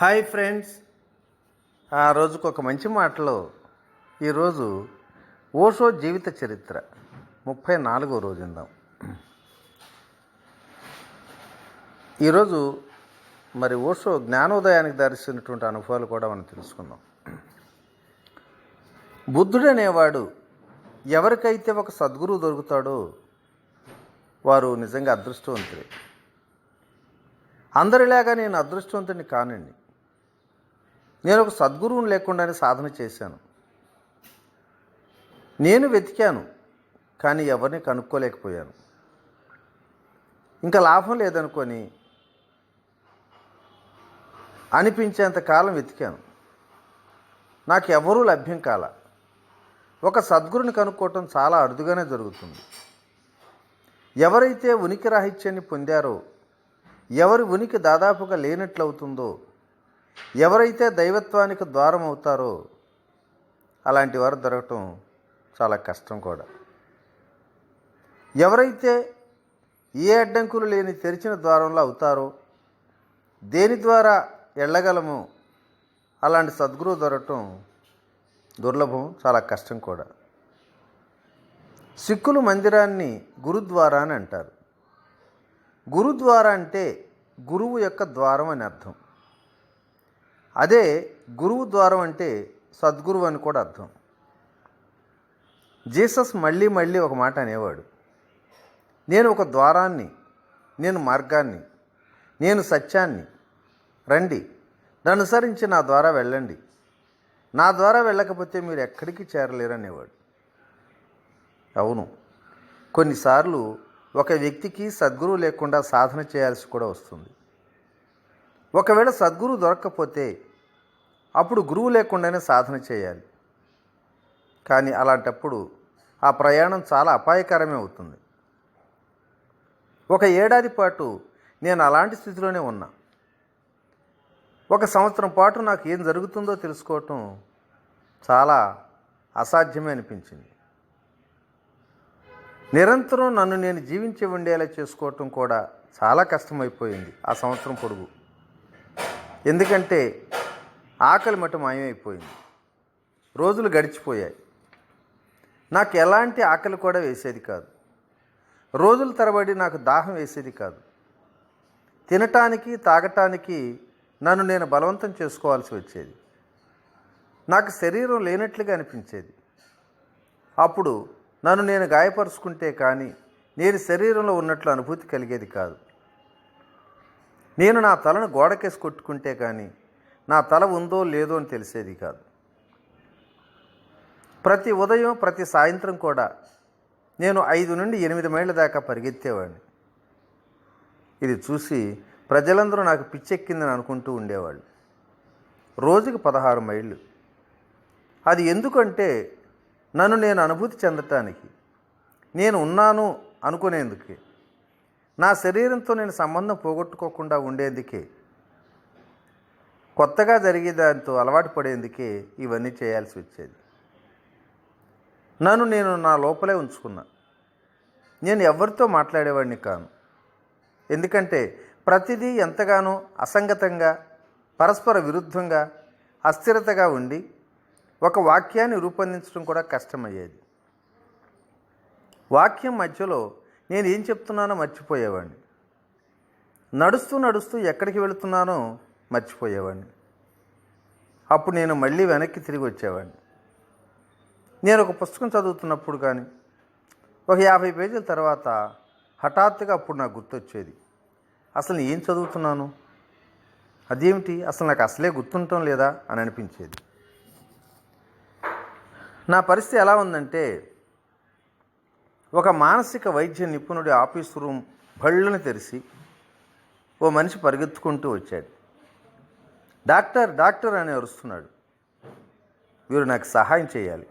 Hi friends. ఆ రోజుకు ఒక మంచి మాటలో ఈరోజు ఓషో జీవిత చరిత్ర ముప్పై నాలుగో రోజు ఉందాం ఈరోజు మరి ఓషో జ్ఞానోదయానికి దారిస్తున్నటువంటి అనుభవాలు కూడా మనం తెలుసుకుందాం. బుద్ధుడు అనేవాడు ఎవరికైతే ఒక సద్గురువు దొరుకుతాడో వారు నిజంగా అదృష్టవంతులే. అందరిలాగా నేను అదృష్టవంతుని కానండి. నేను ఒక సద్గురువుని లేకుండానే సాధన చేశాను. నేను వెతికాను కానీ ఎవరిని కనుక్కోలేకపోయాను. ఇంకా లాభం లేదనుకొని అనిపించేంత కాలం వెతికాను. నాకు ఎవరూ లభ్యం కాల. ఒక సద్గురుని కనుక్కోవటం చాలా అరుదుగానే జరుగుతుంది. ఎవరైతే ఉనికి రాహిత్యాన్ని పొందారో ఎవరి ఉనికి దాదాపుగా లేనట్లవుతుందో ఎవరైతే దైవత్వానికి ద్వారం అవుతారో అలాంటి వారు దొరకటం చాలా కష్టం కూడా. ఎవరైతే ఏ అడ్డంకులు లేని తెరిచిన ద్వారంలో అవుతారో దేని ద్వారా వెళ్ళగలము అలాంటి సద్గురువు దొరకటం దుర్లభం చాలా కష్టం కూడా. సిక్కులు మందిరాన్ని గురుద్వారా అని అంటారు. గురుద్వారా అంటే గురువు యొక్క ద్వారం అని అర్థం. అదే గురువు ద్వారం అంటే సద్గురువు అని కూడా అర్థం. జీసస్ మళ్ళీ మళ్ళీ ఒక మాట అనేవాడు. నేను ఒక ద్వారాన్ని నేను మార్గాన్ని నేను సత్యాన్ని రండి ననుసరించి నా ద్వారా వెళ్ళండి. నా ద్వారా వెళ్ళకపోతే మీరు ఎక్కడికి చేరలేరు అనేవాడు. అవును కొన్నిసార్లు ఒక వ్యక్తికి సద్గురువు లేకుండా సాధన చేయాల్సి కూడా వస్తుంది. ఒకవేళ సద్గురువు దొరక్కపోతే అప్పుడు గురువు లేకుండానే సాధన చేయాలి. కానీ అలాంటప్పుడు ఆ ప్రయాణం చాలా అపాయకరమే అవుతుంది. ఒక ఏడాది పాటు నేను అలాంటి స్థితిలోనే ఉన్నా. ఒక సంవత్సరం పాటు నాకు ఏం జరుగుతుందో తెలుసుకోవటం చాలా అసాధ్యమే అనిపించింది. నిరంతరం నన్ను నేను జీవించి ఉండేలా చేసుకోవటం కూడా చాలా కష్టమైపోయింది ఆ సంవత్సరం పొడుగు. ఎందుకంటే ఆకలి మటు మాయమైపోయింది. రోజులు గడిచిపోయాయి. నాకు ఎలాంటి ఆకలి కూడా వేసేది కాదు. రోజుల తరబడి నాకు దాహం వేసేది కాదు. తినటానికి తాగటానికి నన్ను నేను బలవంతం చేసుకోవాల్సి వచ్చేది. నాకు శరీరం లేనట్లుగా అనిపించేది. అప్పుడు నన్ను నేను గాయపరుచుకుంటే కానీ నేను శరీరంలో ఉన్నట్లు అనుభూతి కలిగేది కాదు. నేను నా తలను గోడకేసి కొట్టుకుంటే కానీ నా తల ఉందో లేదో అని తెలిసేది కాదు. ప్రతి ఉదయం ప్రతి సాయంత్రం కూడా నేను ఐదు నుండి ఎనిమిది మైళ్ళ దాకా పరిగెత్తేవాడిని. ఇది చూసి ప్రజలందరూ నాకు పిచ్చెక్కిందని అనుకుంటూ ఉండేవాళ్ళు. రోజుకి పదహారు మైళ్ళు. అది ఎందుకంటే నన్ను నేను అనుభూతి చెందటానికి నేను ఉన్నాను అనుకునేందుకే నా శరీరంతో నేను సంబంధం పోగొట్టుకోకుండా ఉండేందుకే కొత్తగా జరిగే దాంతో అలవాటు పడేందుకే ఇవన్నీ చేయాల్సి వచ్చేది. నన్ను నేను నా లోపలే ఉంచుకున్నా. నేను ఎవరితో మాట్లాడేవాడిని కాను. ఎందుకంటే ప్రతిదీ ఎంతగానో అసంగతంగా పరస్పర విరుద్ధంగా అస్థిరతగా ఉండి ఒక వాక్యాన్ని రూపొందించడం కూడా కష్టమయ్యేది. వాక్యం మధ్యలో నేను ఏం చెప్తున్నానో మర్చిపోయేవాడిని. నడుస్తూ నడుస్తూ ఎక్కడికి వెళుతున్నానో మర్చిపోయేవాడిని. అప్పుడు నేను మళ్ళీ వెనక్కి తిరిగి వచ్చేవాడిని. నేను ఒక పుస్తకం చదువుతున్నప్పుడు కానీ ఒక యాభై పేజీల తర్వాత హఠాత్తుగా అప్పుడు నాకు గుర్తొచ్చేది. అసలు ఏం చదువుతున్నాను? అదేమిటి? అసలు నాకు అసలే గుర్తుండటం లేదా? అని అనిపించేది. నా పరిస్థితి ఎలా ఉందంటే ఒక మానసిక వైద్య నిపుణుడి ఆఫీస్ రూమ్ బళ్ళని తెరిచి ఓ మనిషి పరిగెత్తుకుంటూ వచ్చాడు. డాక్టర్ డాక్టర్ అని అరుస్తున్నాడు. వీరు నాకు సహాయం చేయాలి.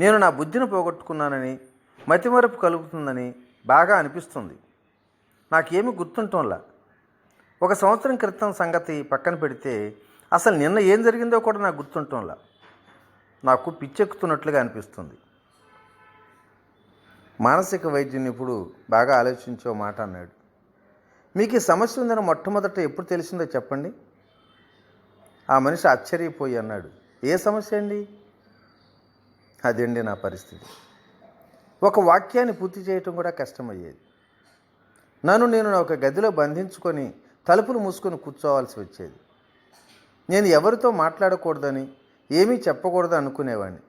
నేను నా బుద్ధిని పోగొట్టుకున్నానని మతిమరపు కలుగుతుందని బాగా అనిపిస్తుంది. నాకేమి గుర్తుంటంలా. ఒక సంవత్సరం క్రితం సంగతి పక్కన పెడితే అసలు నిన్న ఏం జరిగిందో కూడా నాకు గుర్తుంటంలా. నాకు పిచ్చెక్కుతున్నట్లుగా అనిపిస్తుంది. మానసిక వైద్యుని ఇప్పుడు బాగా ఆలోచించే మాట అన్నాడు. మీకు ఈ సమస్య ఉందని మొట్టమొదట ఎప్పుడు తెలిసిందో చెప్పండి. ఆ మనిషి ఆశ్చర్యపోయి అన్నాడు ఏ సమస్య అండి? అదండి నా పరిస్థితి. ఒక వాక్యాన్ని పూర్తి చేయటం కూడా కష్టమయ్యేది. నన్ను నేను నా ఒక గదిలో బంధించుకొని తలుపులు మూసుకొని కూర్చోవాల్సి వచ్చేది. నేను ఎవరితో మాట్లాడకూడదని ఏమీ చెప్పకూడదు అనుకునేవాడిని.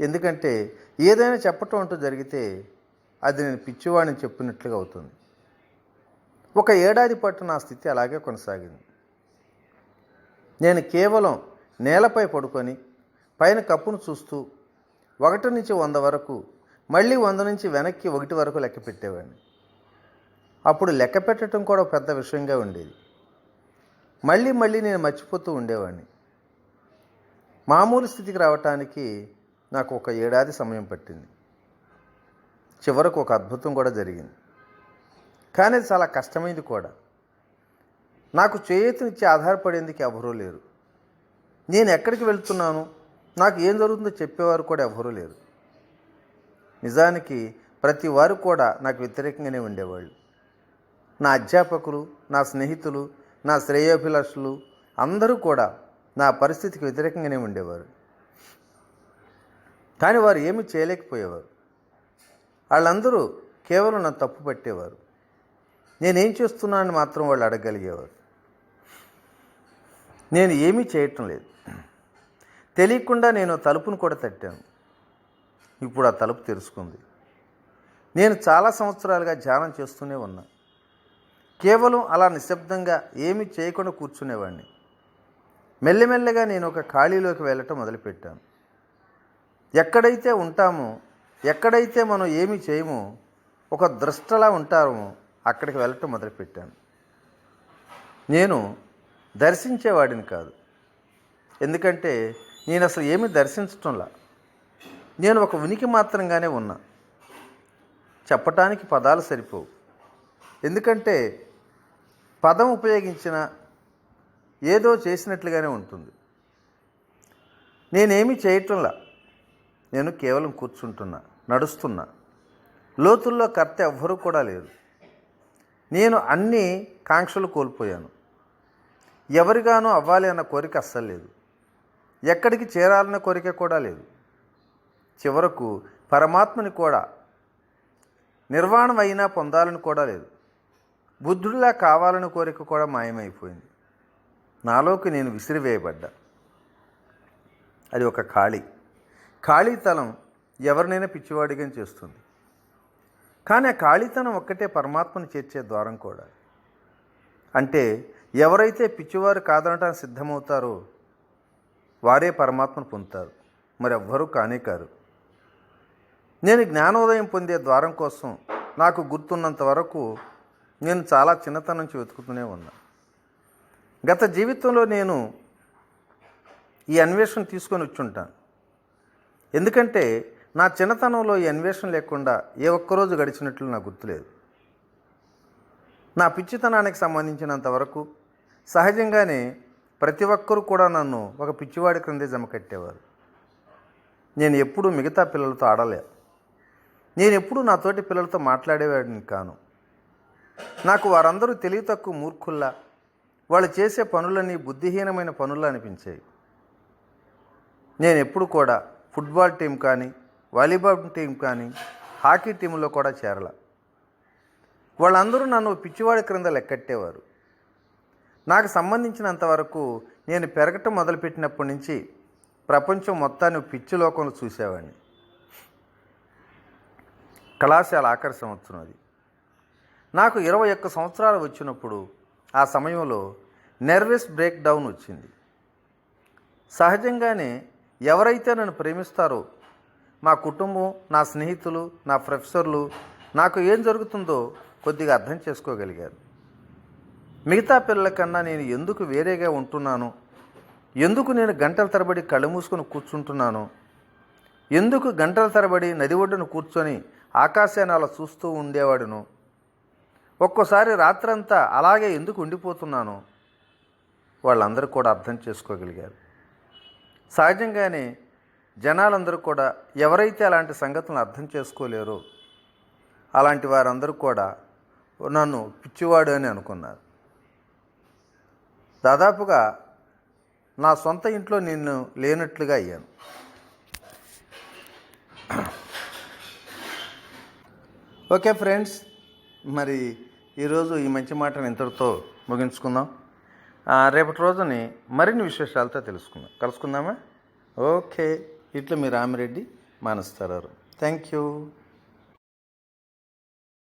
ఎందుకంటే ఏదైనా చెప్పటం అంటూ జరిగితే అది నేను పిచ్చివాడిని చెప్పినట్లుగా అవుతుంది. ఒక ఏడాది పాటు నా స్థితి అలాగే కొనసాగింది. నేను కేవలం నేలపై పడుకొని పైన కప్పును చూస్తూ ఒకటి నుంచి వంద వరకు మళ్ళీ వంద నుంచి వెనక్కి ఒకటి వరకు లెక్క పెట్టేవాడిని. అప్పుడు లెక్క పెట్టడం కూడా పెద్ద విషయంగా ఉండేది. మళ్ళీ మళ్ళీ నేను మర్చిపోతూ ఉండేవాడిని. మామూలు స్థితికి రావటానికి నాకు ఒక ఏడాది సమయం పట్టింది. చివరకు ఒక అద్భుతం కూడా జరిగింది. కానీ చాలా కష్టమైంది కూడా. నాకు చేయూతనిచ్చి ఆధారపడేందుకు ఎవరూ లేరు. నేను ఎక్కడికి వెళ్తున్నాను? నాకు ఏం జరుగుతుందో చెప్పేవారు కూడా ఎవరూ లేరు. నిజానికి ప్రతి వారు కూడా నాకు వ్యతిరేకంగానే ఉండేవాళ్ళు. నా అధ్యాపకులు నా స్నేహితులు నా శ్రేయోభిలాషులు అందరూ కూడా నా పరిస్థితికి వ్యతిరేకంగానే ఉండేవారు. కానీ వారు ఏమీ చేయలేకపోయేవారు. వాళ్ళందరూ కేవలం నన్ను తప్పు పట్టేవారు. నేనేం చేస్తున్నానని మాత్రం వాళ్ళు అడగగలిగేవారు. నేను ఏమీ చేయటం లేదు. తెలియకుండా నేను తలుపును కూడా తట్టాను. ఇప్పుడు ఆ తలుపు తెరుచుకుంది. నేను చాలా సంవత్సరాలుగా ధ్యానం చేస్తూనే ఉన్నా. కేవలం అలా నిశ్శబ్దంగా ఏమీ చేయకుండా కూర్చునేవాడిని. మెల్లమెల్లగా నేను ఒక ఖాళీలోకి వెళ్ళటం మొదలుపెట్టాను. ఎక్కడైతే ఉంటామో ఎక్కడైతే మనం ఏమి చేయమో ఒక దృష్టలా ఉంటామో అక్కడికి వెళ్ళటం మొదలుపెట్టాను. నేను దర్శించేవాడిని కాదు. ఎందుకంటే నేను అసలు ఏమీ దర్శించటంలా. నేను ఒక ఉనికి మాత్రంగానే ఉన్నా. చెప్పటానికి పదాలు సరిపోవు. ఎందుకంటే పదం ఉపయోగించిన ఏదో చేసినట్లుగానే ఉంటుంది. నేనేమి చేయటంలా. నేను కేవలం కూర్చుంటున్నా నడుస్తున్నా. లోతుల్లో కర్త ఎవ్వరూ కూడా లేరు. నేను అన్ని కాంక్షలు కోల్పోయాను. ఎవరిగానో అవ్వాలి అన్న కోరిక అస్సలు లేదు. ఎక్కడికి చేరాలన్న కోరిక కూడా లేదు. చివరకు పరమాత్మని కూడా నిర్వాణం అయినా పొందాలని కూడా లేదు. బుద్ధుడిలా కావాలని కోరిక కూడా మాయమైపోయింది. నాలోకి నేను విసిరివేయబడ్డా. అది ఒక ఖాళీ. ఖాళీతనం ఎవరినైనా పిచ్చివాడిగా చేస్తుంది. కానీ ఆ ఖాళీతనం ఒక్కటే పరమాత్మను చేర్చే ద్వారం కూడా. అంటే ఎవరైతే పిచ్చివారు కాదనటానికి సిద్ధమవుతారో వారే పరమాత్మను పొందుతారు. మరి ఎవ్వరూ కానే కారు. నేను జ్ఞానోదయం పొందే ద్వారం కోసం నాకు గుర్తున్నంత వరకు నేను చాలా చిన్నతనం నుంచి వెతుకుతూనే ఉన్నా. గత జీవితంలో నేను ఈ అన్వేషణ తీసుకొని వచ్చుంటాను. ఎందుకంటే నా చిన్నతనంలో ఈ అన్వేషణ లేకుండా ఏ ఒక్కరోజు గడిచినట్లు నాకు గుర్తులేదు. నా పిచ్చితనానికి సంబంధించినంత వరకు సహజంగానే ప్రతి ఒక్కరూ కూడా నన్ను ఒక పిచ్చివాడి క్రిందే జమ కట్టేవారు. నేను ఎప్పుడూ మిగతా పిల్లలతో ఆడలే. నేను ఎప్పుడూ నా తోటి పిల్లలతో మాట్లాడేవాడిని కాను. నాకు వారందరూ తెలివి తక్కువ మూర్ఖుల్లా వాళ్ళు చేసే పనులన్నీ బుద్ధిహీనమైన పనులు అనిపించాయి నేను ఎప్పుడు కూడా ఫుట్బాల్ టీం కానీ వాలీబాల్ టీం కానీ హాకీ టీంలో కూడా చేరల. వాళ్ళందరూ నన్ను పిచ్చివాడి క్రింద లెక్కట్టేవారు. నాకు సంబంధించినంత వరకు నేను పెరగటం మొదలుపెట్టినప్పటి నుంచి ప్రపంచం మొత్తాన్ని పిచ్చి లోకంలో చూసేవాడిని. కళాశాల ఆఖరి సంవత్సరం అది. నాకు ఇరవై ఒక్క సంవత్సరాలు వచ్చినప్పుడు ఆ సమయంలో నెర్వస్ బ్రేక్ డౌన్ వచ్చింది. సహజంగానే ఎవరైతే నన్ను ప్రేమిస్తారో మా కుటుంబం నా స్నేహితులు నా ప్రొఫెసర్లు నాకు ఏం జరుగుతుందో కొద్దిగా అర్థం చేసుకోగలిగారు. మిగతా పిల్లల కన్నా నేను ఎందుకు వేరేగా ఉంటున్నాను? ఎందుకు నేను గంటల తరబడి కళ్ళు మూసుకొని కూర్చుంటున్నాను? ఎందుకు గంటల తరబడి నది ఒడ్డున కూర్చొని ఆకాశాన్ని అలా చూస్తూ ఉండేవాడును? ఒక్కోసారి రాత్రంతా అలాగే ఎందుకు ఉండిపోతున్నాను? వాళ్ళందరూ కూడా అర్థం చేసుకోగలిగారు. సహజంగానే జనాలందరూ కూడా ఎవరైతే అలాంటి సంగతులను అర్థం చేసుకోలేరో అలాంటి వారందరూ కూడా నన్ను పిచ్చివాడు అని అనుకున్నారు. దాదాపుగా నా సొంత ఇంట్లో నేను లేనట్లుగా అయ్యాను. ఓకే ఫ్రెండ్స్ మరి ఈరోజు ఈ మంచి మాటను ఇంతటితో ముగించుకుందాం. రేపటి రోజుని మరిన్ని విశేషాలతో తెలుసుకుందాం. కలుసుకుందామా? ఓకే. ఇట్లా మీ రామిరెడ్డి మానస్తారు థ్యాంక్ యూ.